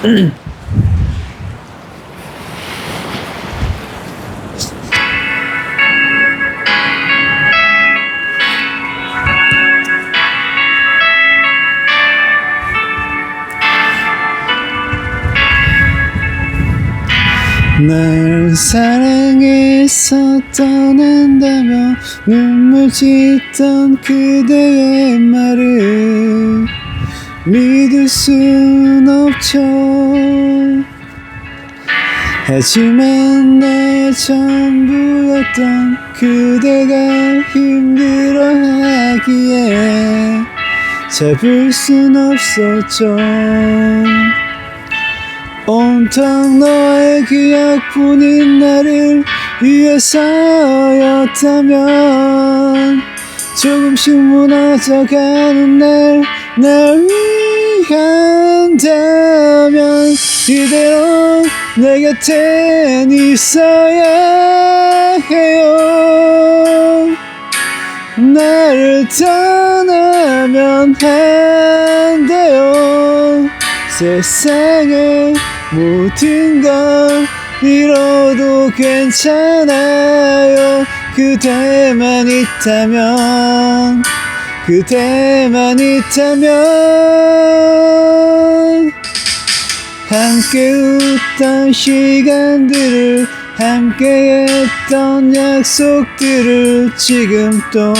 날 사랑해서 떠난다며 눈물 짓던 그대의 말을 믿을 순 없죠. 하지만 내 전부였던 그대가 힘들어하기에 잡을 순 없었죠. 온통 너의 기억뿐인 나를 위해서였다면 조금씩 무너져가는 날, 날 위한다면 이대로 내 곁엔 있어야 해요. 나를 떠나면 안 돼요. 세상의 모든 걸 잃어도 괜찮아요. 그대만 있다면 그대만 있다면 함께 웃던 시간들을 함께 했던 약속들을 지금 또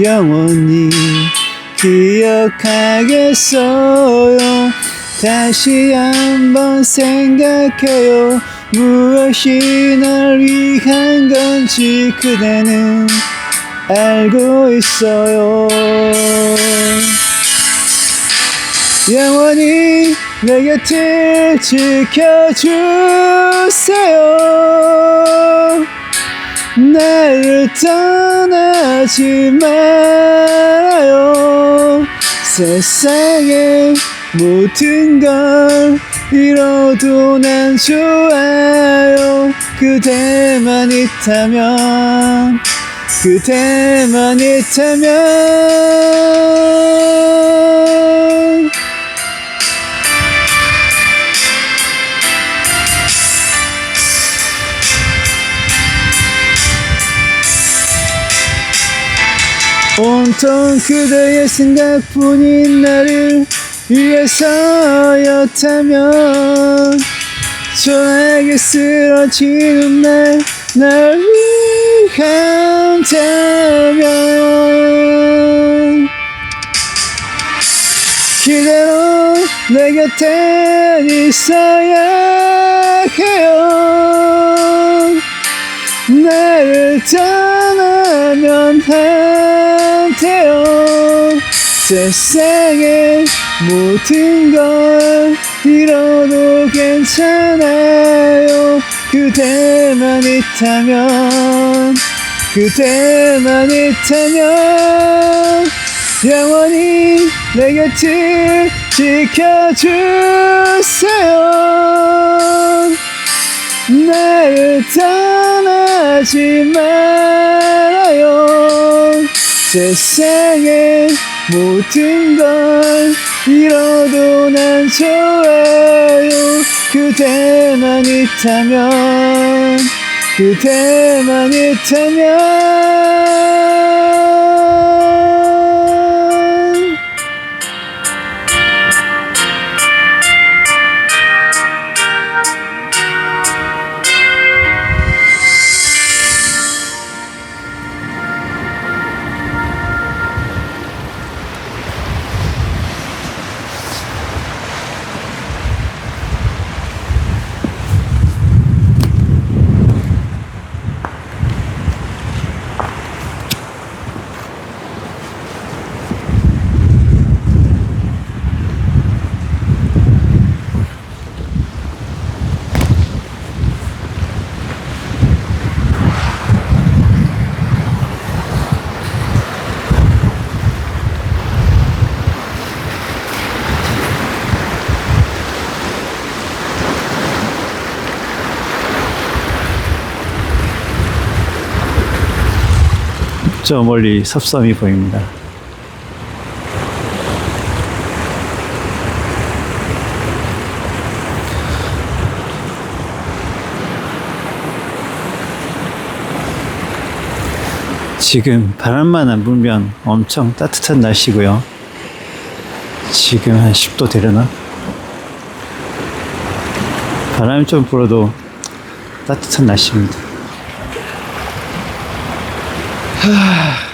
영원히 기억하겠어요. 다시 한번 생각해요. 무엇이 날 위한 건지 그대는 알고 있어요. 영원히 내 곁을 지켜주세요. 나를 떠나지 말아요. 세상의 모든 걸 잃어도 난 좋아요. 그대만 있다면 그대만 있다면 온통 그대의 생각뿐인 나를 위해서였다면 저에게 쓰러지는 날, 날 위한다면 그대로 내 곁에 있어야 해요. 나를 떠나면 안 돼요. 세상의 모든 걸 잃어도 괜찮아요. 그대만 있다면 그대만 있다면 영원히 내 곁을 지켜주세요. 나를 떠나지 말아요. 세상의 모든 걸 잃어도 난 좋아요. 그대만 있다면 그대만 있다면 저 멀리 섭섬이 보입니다. 지금 바람만 안 불면 엄청 따뜻한 날씨고요. 지금 한 10도 되려나? 바람이 좀 불어도 따뜻한 날씨입니다. 하...